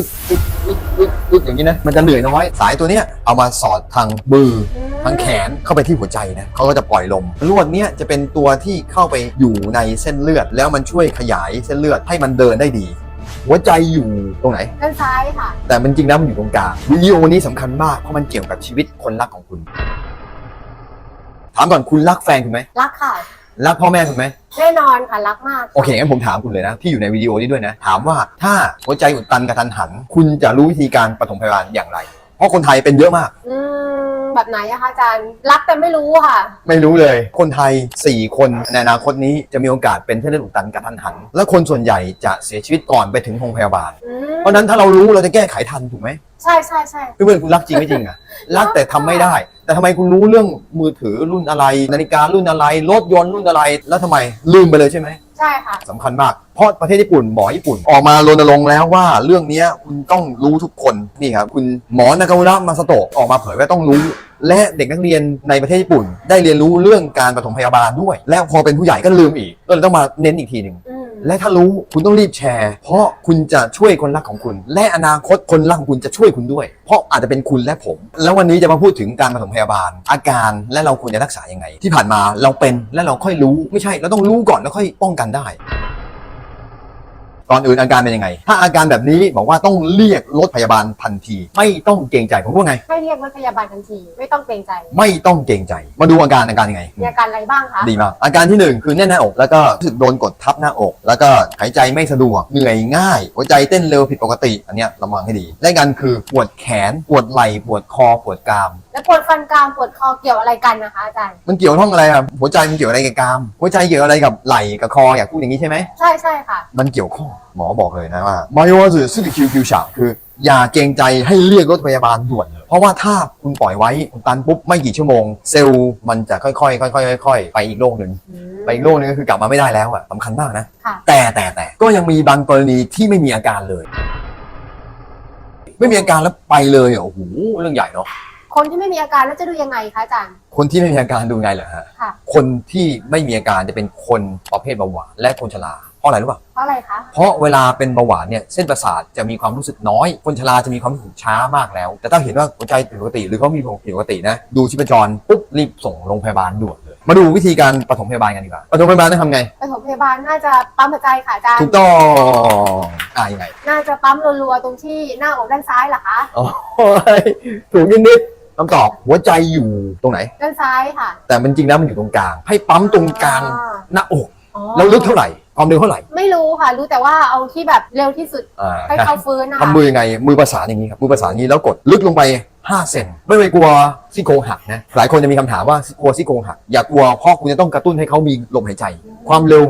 อึกอึกอึกอึกอึกอย่างนี้นะมันจะเหนื่อยน้อยสายตัวเนี้ยเอามาสอดทางมือทางแขนเข้าไปที่หัวใจนะเขาก็จะปล่อยลมลวดเนี้ยจะเป็นตัวที่เข้าไปอยู่ในเส้นเลือด แล้วมันช่วยขยายเส้นเลือดให้มันเดินได้ดี หัวใจอยู่ตรงไหน ด้านซ้ายค่ะ แต่มันจริงแล้วมันอยู่ตรงกลางวิดีโอนี้สำคัญมากเพราะมันเกี่ยวกับชีวิตคนรักของคุณ ถามก่อนคุณรักแฟนคุณไหมรักค่ะ รักพ่อแม่คุณไหมแน่นอนค่ะรักมากะโอเคงั้นผมถามคุณเลยนะที่อยู่ในวิดีโอนี้ด้วยนะ ถามว่าถ้าหัวใจอุดตันกระทันหัน คุณจะรู้วิธีการปฐมพยาบาลอย่างไร เพราะคนไทยเป็นเยอะมาก อืมแบบไหนอะคะอาจารย์ รักแต่ไม่รู้ค่ะ ไม่รู้เลย คนไทย 4 คนในอนาคตนี้จะมีโอกาสเป็นเส้นเลือดอุดตันกระทันหัน และคนส่วนใหญ่จะเสียชีวิตก่อนไปถึงโรงพยาบาล อืมเพราะฉะนั้นถ้าเรารู้เราจะแก้ไขทันถูกไหมใช่ใช่ใช่เพื่อนๆคุณรักจริงไม่จริงอะรักแต่ทำไม่ได้ แต่ทำไมคุณรู้เรื่องมือถือรุ่นอะไร นาฬิการุ่นอะไรรถยนต์รุ่นอะไรแล้วทำไมลืมไปเลยใช่ไหม ใช่ค่ะ สำคัญมาก เพราะประเทศญี่ปุ่นหมอญี่ปุ่น ออกมารณรงค์แล้วว่าเรื่องเนี้ยคุณต้องรู้ทุกคนนี่ครับคุณหมอนากาวุระมาสโตะออกมาเผยว่าต้องรู้ และเด็กนักเรียนในประเทศญี่ปุ่น ได้เรียนรู้เรื่องการปฐมพยาบาลด้วย และพอเป็นผู้ใหญ่ก็ลืมอีกก็เลยต้องมาเน้นอีกทีหนึ่ง อืม และถ้ารู้คุณต้องรีบแชร์ เพราะคุณจะช่วยคนรักของคุณ และอนาคตคนรักของคุณจะช่วยคุณด้วย เพราะอาจจะเป็นคุณและผม แล้ววันนี้จะมาพูดถึงการปฐมพยาบาล อาการและเราควรจะรักษายังไง ที่ผ่านมาเราเป็นและเราค่อยรู้ไม่ใช่ เราต้องรู้ก่อนแล้วค่อยป้องกันได้ ก่อนอื่นอาการเป็นยังไง ถ้าอาการแบบนี้บอกว่าต้องเรียกรถพยาบาลทันที ไม่ต้องเกรงใจผมว่าไง ให้เรียกรถพยาบาลทันที ไม่ต้องเกรงใจ ไม่ต้องเกรงใจ มาดูอาการอาการยังไง มีอาการอะไรบ้างคะ ดีมากอาการที่หนึ่งคือแน่นหน้าอก แล้วก็รู้สึกโดนกดทับหน้าอก แล้วก็หายใจไม่สะดวกเหนื่อยง่าย หัวใจเต้นเร็วผิดปกติ อันเนี้ยระวังให้ดีและอีกอันคือปวดแขนปวดไหล่ปวดคอปวดกราม แล้วปวดฟันกรามปวดคอเกี่ยวอะไรกันนะคะอาจารย์ มันเกี่ยวข้องอะไรครับหัวใจมันเกี่ยวอะไรกับกราม หัวใจเกี่ยวอะไรกับไหล่กับคออยากพูดอย่างนี้ใช่ไหมใช่ใช่ค่ะ มันเกี่ยวข้องหมอบอกเลยนะว่ามาโยสึสึกิคิวคิวฉาคือ อย่าเกรงใจให้เรียกรถพยาบาลด่วนเลยเพราะว่าถ้าคุณปล่อยไว้คุณตันปุ๊บไม่กี่ชั่วโมง เซลล์มันจะค่อยๆค่อยๆค่อยๆไปอีกโลกหนึ่งอืม ไปอีกโลกหนึงก็คือกลับมาไม่ได้แล้วอะสำคัญมากนะ ค่ะ แต่แต่แต่ก็ยังมีบางกรณีที่ไม่มีอาการเลย ไม่มีอาการแล้วไปเลยอะโอ้โหเรื่องใหญ่เนาะ คนที่ไม่มีอาการแล้วจะดูยังไงคะอาจารย์ คนที่ไม่มีอาการดูไงเหรอฮะ ค่ะ คนที่ไม่มีอาการจะเป็นคนประเภทเบาหวานและคนชรา เพราะอะไรรู้ป่ะ เพราะอะไรคะ เพราะเวลาเป็นเบาหวานเนี่ยเส้นประสาทจะมีความรู้สึกน้อย คนชราจะมีความรู้สึกช้ามากแล้ว แต่ถ้าเห็นว่าหัวใจผิดปกติหรือเขามีผิดปกตินะ ดูชีพจรปุ๊บรีบส่งโรงพยาบาลด่วนเลย มาดูวิธีการปฐมพยาบาลกันดีกว่าปฐมพยาบาลต้องทำไง ปฐมพยาบาลน่าจะปั๊มหัวใจค่ะอาจารย์ถูกต้องอ่ายังไงน่าจะปั๊มรัวๆตรงที่หน้าอกด้านซ้ายเหรอคะโอ้ยถูกนิดนิดๆ คำตอบหัวใจอยู่ตรงไหน ด้านซ้ายค่ะ แต่มันจริงแล้วมันอยู่ตรงกลาง ให้ปั๊มตรงกลางอ่า หน้าอกอ๋อแล้วลึกเท่าไหร่ความเร็วเท่าไหร่ไม่รู้ค่ะ รู้แต่ว่าเอาที่แบบเร็วที่สุดอ่าให้เขาฟื้นนะคะทำมือยังไงมือประสานอย่างนี้ครับมือประสานอย่างนี้แล้วกดลึกลงไป 5 เซนไม่ไปกลัวซี่โครงหักนะหลายคนจะมีคำถามว่ากลัวซี่โครงหักอย่ากลัวเพราะคุณจะต้องกระตุ้นให้เขามีลมหายใจ ความเร็ว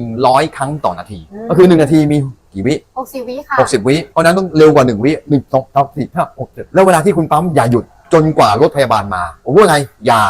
100 ครั้งต่อนาที ก็คือ 1 นาทีมีกี่วิ หกสิบวิค่ะ 60 วิเพราะฉะนั้นต้องเร็วกว่า 1 วิหนึ่งสองสามสี่ห้าหกเจ็ดแล้วเวลาที่คุณปั๊มอย่าหยุด จนกว่ารถพยาบาลมาผมว่าไงอย่า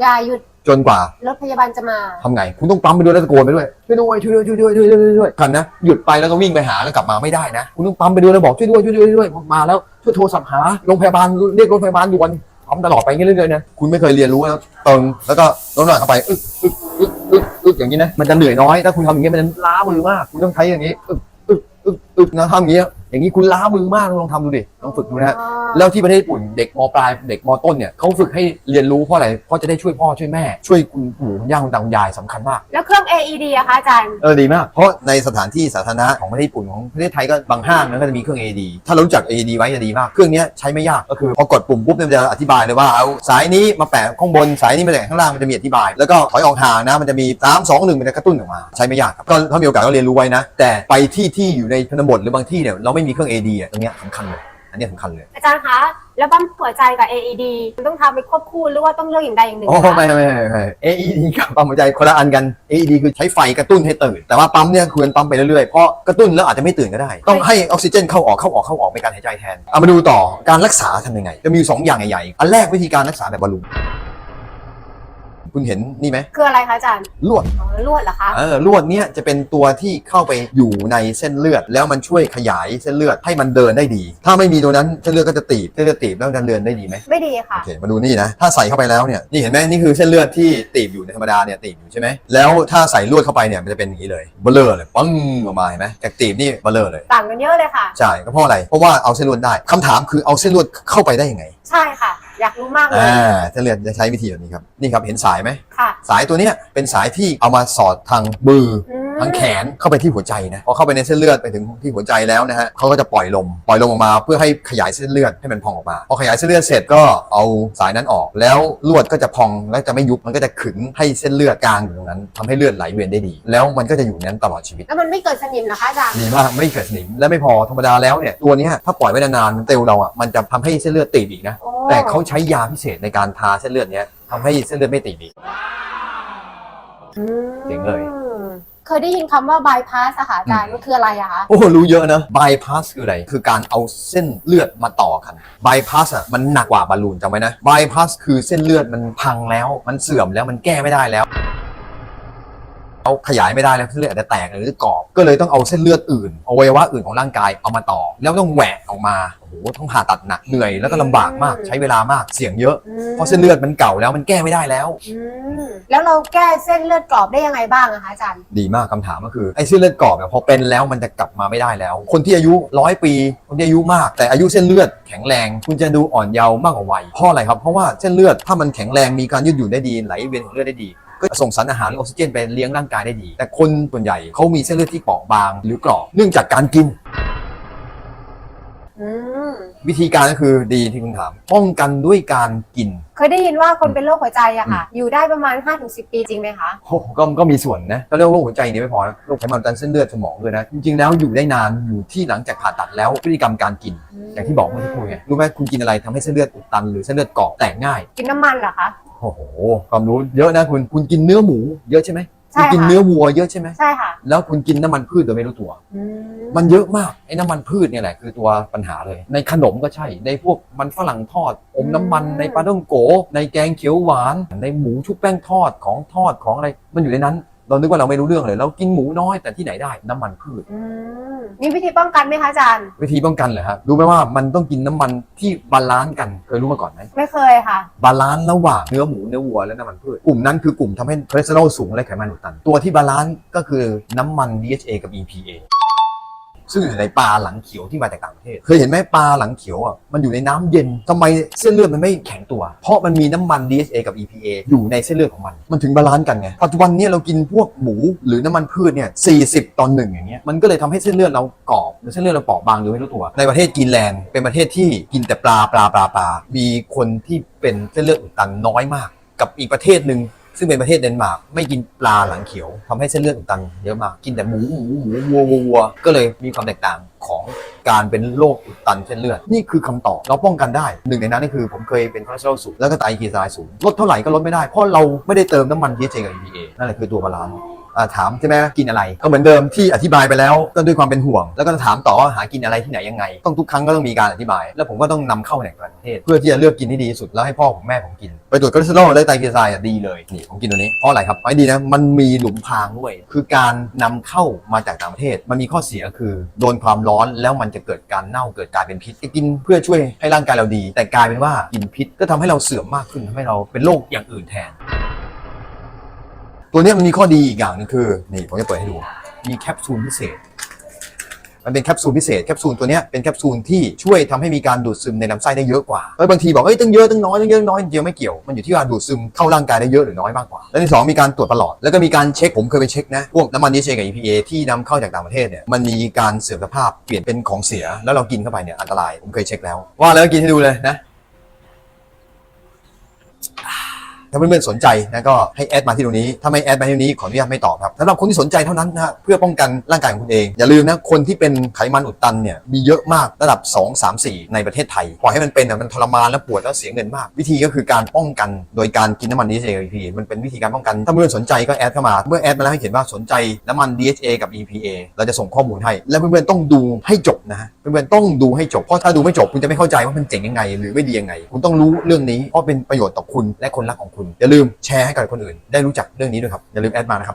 อย่าหยุดจนกว่ารถพยาบาลจะมาทำไง คุณต้องปั๊มไปด้วยแล้วตะโกนไปด้วยช่วยด้วยช่วยด้วยช่วยด้วยช่วยด้วยช่วยด้วยคันนะหยุดไปแล้วก็วิ่งไปหาแล้วกลับมาไม่ได้นะ คุณต้องปั๊มไปด้วยแล้วบอกช่วยด้วยช่วยด้วยช่วยด้วยมาแล้วช่วยโทรศัพท์หาโรงพยาบาลเรียกรถพยาบาลด่วนปั๊มตลอดไปอย่างนี้เรื่อยๆนะคุณไม่เคยเรียนรู้แล้วเติงแล้วก็ลดน้ำหนักเข้าไปอึ๊กอึ๊กอึ๊กอึ๊กอึ๊กอย่างนี้นะมันจะเหนื่อยน้อยถ้าคุณทำอย่างนี้มันจะล้ามือมากคุณต้องใช้อย่างนี้อึ๊กอึ๊กอึ๊กอึ๊กนะทำอย่างนี้ อย่างนี้คุณล้ามือมากลองทำดูดิลองฝึกดูนะฮะแล้วที่ประเทศญี่ปุ่นเด็กมปลายเด็กมต้นเนี่ยเขาฝึกให้เรียนรู้เพราะอะไรเพราะจะได้ช่วยพ่อช่วยแม่ ช่วยคุณปู่คุณย่าคุณตาคุณยายสำคัญมาก แล้วเครื่อง AED อะคะอาจารย์ เออดีมาก เพราะในสถานที่สาธารณะของประเทศญี่ปุ่นของประเทศไทยก็บางห้างนะก็จะมีเครื่อง AED ถ้าเรารู้จัก AED ไว้จะดีมาก เครื่องเนี้ยใช้ไม่ยากก็คือพอกดปุ่มปุ๊บเนี่ยมันจะอธิบายเลยว่าเอาสายนี้มาแปะข้างบนสายนี้มาแปะข้างล่างมันจะมีอธิบาย แล้วก็ถอยออกห่างนะมันจะมี3 2 1มันจะกระตุ้นออกมา ใช้ไม่ยากครับก็ถ้ามีโอกาสก็เรียนรู้ไว้นะ แต่ไปที่ที่อยู่ในชนบทหรือบางที่เนี่ยเราไม่มีเครื่อง AED อะตรงเนี้ยสำคัญเลย อันเนี้ยสำคัญเลย อาจารย์คะแล้วปั๊มหัวใจกับ AED มันต้องทำไปควบคู่หรือว่าต้องเลือกอย่างใดอย่างหนึ่งโอ้คะไม่ไม่ไม่ไม่ AED กับปั๊มหัวใจคนละอันกัน AED คือใช้ไฟกระตุ้นให้ตื่น แต่ว่าปั๊มเนี่ยควรปั๊มไปเรื่อยๆ เพราะกระตุ้นแล้วอาจจะไม่ตื่นก็ได้ ต้องให้ออกซิเจนเข้าออกเข้าออกเข้าออกเป็นการหายใจแทน เอามาดูต่อการรักษาทำยังไง จะมีอยู่สองอย่างใหญ่ๆ อันแรกวิธีการรักษาแบบบอลลูน คุณเห็นนี่ไหมคืออะไรคะอาจารย์ลวดอ๋อลวดเหรอคะ เออลวดเนี้ยจะเป็นตัวที่เข้าไปอยู่ในเส้นเลือด แล้วมันช่วยขยายเส้นเลือดให้มันเดินได้ดี ถ้าไม่มีตัวนั้นเส้นเลือดก็จะตีบเส้นเลือดตีบแล้วมันจะเดินได้ดีไหมไม่ดีโอค่ะเคมาดูนี่นะถ้าใส่เข้าไปแล้วเนี่ยนี่เห็นไหมนี่คือเส้นเลือดที่ตีบอยู่ในธรรมดาเนี่ยตีบอยู่ใช่ไหมแล้วถ้าใส่ลวดเข้าไปเนี่ยมันจะเป็นอย่างนี้เลยเบลอเลยปึ้งออกมาเห็นไหมจากตีบนี่เบลอเลยต่างกันเยอะเลยค่ะ ใช่ก็เพราะอะไรเพราะว่าเอาเส้นลวดได้คำถามคือเอาเส้นลวดเข้าไปได้ยังไง ใช่ค่ะ อยากรู้มากเลย อ่าเส้นเลือดจะใช้วิธีแบบนี้ครับ นี่ครับเห็นสายไหม ค่ะ สายตัวเนี้ยเป็นสายที่เอามาสอดทางมืออืม ทางแขนเข้าไปที่หัวใจนะพอเข้าไปในเส้นเลือดไปถึงที่หัวใจแล้วนะฮะเขาก็จะปล่อยลมปล่อยลมออกมาเพื่อให้ขยายเส้นเลือดให้มันพองออกมาพอขยายเส้นเลือดเสร็จก็เอาสายนั้นออก แล้วลวดก็จะพองและจะไม่ยุบมันก็จะขึงให้เส้นเลือดกลางอยู่ตรงนั้นทำให้เลือดไหลเวียนได้ดี แล้วมันก็จะอยู่นั้นตลอดชีวิตแล้วมันไม่เกิดสนิมเหรอคะอาจารย์ดีมากไม่เกิดสนิมและไม่พอธรรมดาแล้วเนี่ยตัวเนี้ยถ้าปล่อยไว้นานๆเตลเราอะมันจะทำให้เส้นเลือดตีบอีกนะโอ้แต่เขาใช้ยาพิเศษในการทาเส้นเลือดเนี้ยทำให้เส้นเลือดไม่ตีบอีกอืมเจ๋งเลย เคยได้ยินคำว่าบายพาสอะค่ะอาจารย์อืมมันคืออะไรอะคะโอ้โหรู้เยอะนะบายพาสคืออะไร คือการเอาเส้นเลือดมาต่อกันบายพาสอะมันหนักกว่าบอลลูนจำไว้นะบายพาสคือเส้นเลือดมันพังแล้ว มันเสื่อมแล้วมันแก้ไม่ได้แล้ว เอาขยายไม่ได้แล้วเส้นเลือดอาจจะแตกหรือกรอบ ก็เลยต้องเอาเส้นเลือดอื่นอวัยวะอื่นของร่างกายเอามาต่อ แล้วต้องแหวกออกมาโอ้โหต้องผ่าตัดหนักเหนื่อยแล้วก็ลำบากมากใช้เวลามากเสี่ยงเยอะอืมเพราะเส้นเลือดมันเก่าแล้วมันแก้ไม่ได้แล้ว อืมแล้วเราแก้เส้นเลือดกรอบได้ยังไงบ้างอะคะอาจารย์ ดีมากคำถามก็คือไอ้เส้นเลือดกรอบเนี่ยพอเป็นแล้วมันจะกลับมาไม่ได้แล้ว คนที่อายุร้อยปี คนที่อายุมาก แต่อายุเส้นเลือดแข็งแรง คุณจะดูอ่อนเยาว์มากกว่าวัยเพราะอะไรครับเพราะว่าเส้นเลือดถ้ามันแข็งแรงมีการยืดหยุ่นได้ดีไหลเวียนของเลือดได้ดี ก็จะส่งสารอาหารและออกซิเจนไปเลี้ยงร่างกายได้ดี แต่คนส่วนใหญ่เขามีเส้นเลือดที่เปราะบางหรือกรอบเนื่องจากการกิน อืมวิธีการก็คือดีที่คุณถาม ป้องกันด้วยการกิน เคยได้ยินว่าคนเป็นโรคหัวใจอะค่ะ อยู่ได้ประมาณ 5-10 ปีจริงไหมคะ โอ้โหก็ก็มีส่วนนะแล้วเรื่องโรคหัวใจนี่ไม่พอนะโรคไขมันอุดตันเส้นเลือดสมองด้วยนะ จริงๆแล้วอยู่ได้นานอยู่ที่หลังจากผ่าตัดแล้วพฤติกรรมการกิน อย่างที่บอกเมื่อสักครู่ไงรู้ไหมคุณกินอะไรทำให้เส้นเลือดอุดตันหรือเส้นเลือดเกาะแตกง่าย กินน้ำมันเหรอคะ โอ้โหความรู้เยอะนะคุณคุณกินเนื้อหมู เยอะใช่ไหมใช่คุณกินค่ะเนื้อวัวเยอะใช่ไหมใช่ค่ะแล้วคุณกินน้ำมันพืชโดยไม่รู้ตัวอืมันเยอะมากไอ้น้ำมันพืชเนี่ยแหละคือตัวปัญหาเลย ในขนมก็ใช่ ในพวกมันฝรั่งทอด อมน้ำมันในปลาต้องโก ในแกงเขียวหวาน ในหมูชุบแป้งทอดของทอดของอะไร มันอยู่ในนั้น เรานึกว่าเราไม่รู้เรื่องเลย เรากินหมูน้อยแต่ที่ไหนได้น้ำมันพืช อืมมีวิธีป้องกันไหมคะอาจารย์ วิธีป้องกันเหรอครับรู้ไหมว่ามันต้องกินน้ำมันที่บาลานซ์กันเคยรู้มาก่อนไหมไม่เคยค่ะ บาลานซ์ระหว่างเนื้อหมูเนื้อวัวและน้ำมันพืชกลุ่มนั้นคือกลุ่มทำให้คอเลสเตอรอลสูงและไขมันอุดตัน ตัวที่บาลานซ์ก็คือน้ำมัน DHA กับ EPA ซึ่งอยู่ในปลาหลังเขียวที่มาจากต่างประเทศเคยเห็นไหมปลาหลังเขียวอะมันอยู่ในน้ำเย็นทำไมเส้นเลือดมันไม่แข็งตัว เพราะมันมีน้ำมัน DHA กับ EPA อยู่ในเส้นเลือดของมัน มันถึงบาลานซ์กันไงปัจจุบันเนี้เรากินพวกหมูหรือน้ำมันพืชเนี่ย40ต่อหนึ่งอย่างเงี้ยมันก็เลยทำให้เส้นเลือดเรากรอบหรือเส้นเลือดเราเปราะบางโดยไม่รู้ตัว ในประเทศกรีนแลนด์เป็นประเทศที่กินแต่ปลาปลาปลาปลามีคนที่เป็นเส้นเลือดอุดตันน้อยมาก กับอีกประเทศหนึ่ง ซึ่งเป็นประเทศเดนมาร์กไม่กินปลาหลังเขียวทำให้เส้นเลือดอุดตันเยอะมากกินแต่หมูหมูหมูวัววัววัวก็เลยมีความแตกต่างของการเป็นโรคอุดตันเส้นเลือด นี่คือคำตอบเราป้องกันได้หนึ่งในนั้นนี่คือผมเคยเป็นคอเลสเตอรอลสูงแล้วก็ไตรกลีเซอไรด์สูงลดเท่าไหร่ก็ลดไม่ได้เพราะเราไม่ได้เติมน้ำมัน DHA กับ EPA นั่นแหละคือตัวบาลานซ์ ถามใช่ไหมกินอะไร ก็เหมือนเดิมที่อธิบายไปแล้วก็ด้วยความเป็นห่วง แล้วก็ถามต่อว่าหากินอะไรที่ไหนยังไง ต้องทุกครั้งก็ต้องมีการอธิบาย แล้วผมก็ต้องนำเข้าในประเทศ เพื่อที่จะเลือกกินที่ดีสุดแล้วให้พ่อผมแม่ผมกิน ไปตรวจคอเลสเตอรอลและไตรกลีเซอไรด์ดีเลยนี่ผมกินตัวนี้เพราะอะไรครับไม่ดีนะมันมีหลุมพรางด้วยคือการนำเข้ามาจากต่างประเทศ มันมีข้อเสียคือโดนความร้อนแล้วมันจะเกิดการเน่าเกิดกลายเป็นพิษกินเพื่อช่วยให้ร่างกายเราดี แต่กลายเป็นว่ากินพิษก็ทำให้เราเสื่อมมากขึ้นทำให้เราเป็นโรคอย่างอื่นแทน ตัวนี้มันมีข้อดีอีกอย่างนึงคือนี่ผมจะเปิดให้ดู มีแคปซูลพิเศษ มันเป็นแคปซูลพิเศษแคปซูลตัวนี้เป็นแคปซูลที่ช่วยทำให้มีการดูดซึมในลำไส้ได้เยอะกว่าเอ้ยบางทีบอกเอ้ยตั้งเยอะตั้งน้อยตั้งเยอะน้อยจริงไม่เกี่ยวมันอยู่ที่ว่าดูดซึมเข้าร่างกายได้เยอะหรือน้อยมากกว่า และที่สองมีการตรวจประหลอดแล้วก็มีการเช็คผมเคยไปเช็คนะพวกน้ำมันดีเจกับ EPA ที่นำเข้าจากต่างประเทศเนี่ยมันมีการเสื่อมสภาพเปลี่ยนเป็นของเสีย แล้วเรากินเข้าไปเนี่ยอันตรายผมเคยเช็คแล้วว่าแล้วกินให้ดูเลยนะ ถ้าเพื่อนๆสนใจนะก็ให้แอดมาที่ตรงนี้ถ้าไม่แอดมาที่นี้ขออนุญาตไม่ตอบครับสำหรับคนที่สนใจเท่านั้นนะเพื่อป้องกันร่างกายของคุณเองอย่าลืมนะคนที่เป็นไขมันอุดตันเนี่ยมีเยอะมากระดับ 2 3 4 ในประเทศไทยปล่อยให้มันเป็นมันทรมานและปวดแล้วเสียเงินมาก วิธีก็คือการป้องกันโดยการกินน้ำมัน DHA กับ EPA มันเป็นวิธีการป้องกันถ้าเพื่อนสนใจก็แอดเข้ามาเมื่อแอดมาแล้วให้เขียนว่าสนใจน้ำมัน DHA กับ EPA เราจะส่งข้อมูลให้ และเพื่อนๆต้องดูให้จบนะเพื่อนๆต้องดูให้จบเพราะถ้าดูไม่จบคุณจะไม่เข้าใจว่ามันเจ๋งยังไง หรือไม่ดียังไง คุณต้องรู้เรื่องนี้เพราะเป็นประโยชน์ต่อคุณและคนรักของคุณอย่าลืมแชร์ให้กับคนอื่น ได้รู้จักเรื่องนี้ด้วยครับอย่าลืมแอดมานะครับ